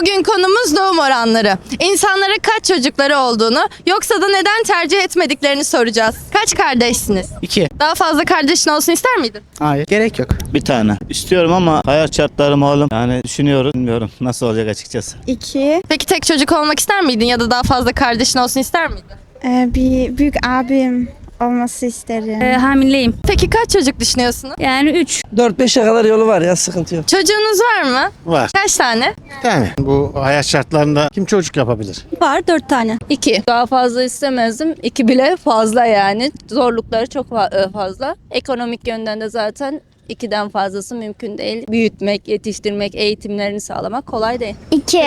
Bugün konumuz doğum oranları. İnsanlara kaç çocukları olduğunu yoksa da neden tercih etmediklerini soracağız. Kaç kardeşsiniz? İki. Daha fazla kardeşin olsun ister miydin? Hayır. Gerek yok. Bir tane. İstiyorum ama hayat şartları malum. Yani düşünüyoruz. Bilmiyorum nasıl olacak açıkçası. İki. Peki tek çocuk olmak ister miydin ya da daha fazla kardeşin olsun ister miydin? Ee, bir büyük abim olması isterim. Ee, hamileyim. Peki kaç çocuk düşünüyorsunuz? Yani 3. 4-5'e kadar yolu var ya sıkıntı yok. Çocuğunuz var mı? Var. Kaç tane? Yani bu hayat şartlarında kim çocuk yapabilir? Var 4 tane. 2. Daha fazla istemezdim. 2 bile fazla yani. Zorlukları çok e, fazla. Ekonomik yönden de zaten 2'den fazlası mümkün değil. Büyütmek, yetiştirmek, eğitimlerini sağlamak kolay değil. İki.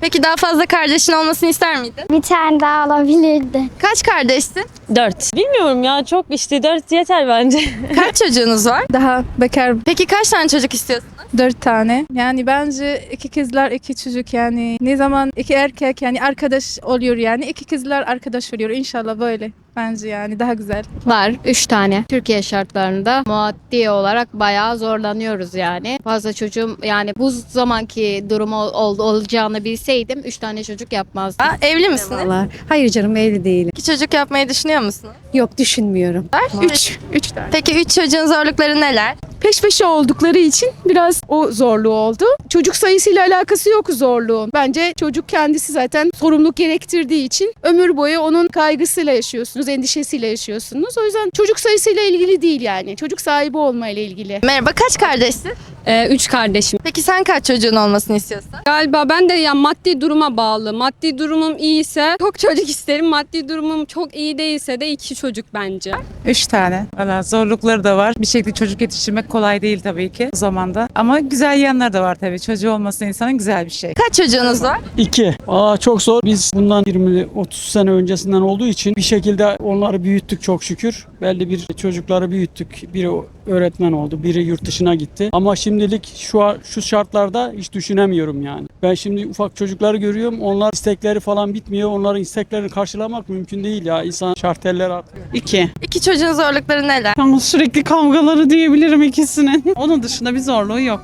Peki daha fazla kardeşin olmasını ister miydin? Bir tane daha olabilirdi. Kaç kardeşsin? 4. Bilmiyorum ya çok işte 4 yeter bence. Kaç çocuğunuz var? Daha bekar Peki kaç tane çocuk istiyorsunuz? dört tane. Yani bence iki kızlar iki çocuk yani ne zaman iki erkek yani arkadaş oluyor yani iki kızlar arkadaş oluyor inşallah böyle. Bence yani daha güzel. Var 3 tane. Türkiye şartlarında maddi olarak bayağı zorlanıyoruz yani. Fazla çocuğum yani bu zamanki durumu ol, olacağını bilseydim 3 tane çocuk yapmazdım. Aa, evli misiniz? Hayır canım evli değilim. İki çocuk yapmayı düşünüyor musunuz? Yok düşünmüyorum. Üç. Üç tane. Peki üç çocuğun zorlukları neler? peş peşe oldukları için biraz o zorluğu oldu. Çocuk sayısıyla alakası yok zorluğun. Bence çocuk kendisi zaten sorumluluk gerektirdiği için ömür boyu onun kaygısıyla yaşıyorsunuz, endişesiyle yaşıyorsunuz. O yüzden çocuk sayısıyla ilgili değil yani. Çocuk sahibi olmayla ilgili. Merhaba kaç kardeşsin? 3 kardeşim. Peki sen kaç çocuğun olmasını istiyorsun? Galiba ben de ya maddi duruma bağlı. Maddi durumum iyiyse çok çocuk isterim. Maddi durumum çok iyi değilse de 2 çocuk bence. Üç tane. Valla zorlukları da var. Bir şekilde çocuk yetiştirmek kolay değil tabii ki bu zamanda. Ama güzel yanları da var tabii. Çocuğu olması insanın güzel bir şey. Kaç çocuğunuz var? İki. Aa çok zor. Biz bundan 20-30 sene öncesinden olduğu için bir şekilde onları büyüttük çok şükür. Belli bir çocukları büyüttük. Biri öğretmen oldu, biri yurt dışına gitti. Ama şimdilik şu an- şu şartlarda hiç düşünemiyorum yani. Ben şimdi ufak çocukları görüyorum. Onlar istekleri falan bitmiyor. Onların isteklerini karşılamak mümkün değil ya. İnsan şarteller artıyor. İki. İki çocuğun zorlukları neler? Ama sürekli kavgaları diyebilirim ikisinin. Onun dışında bir zorluğu yok.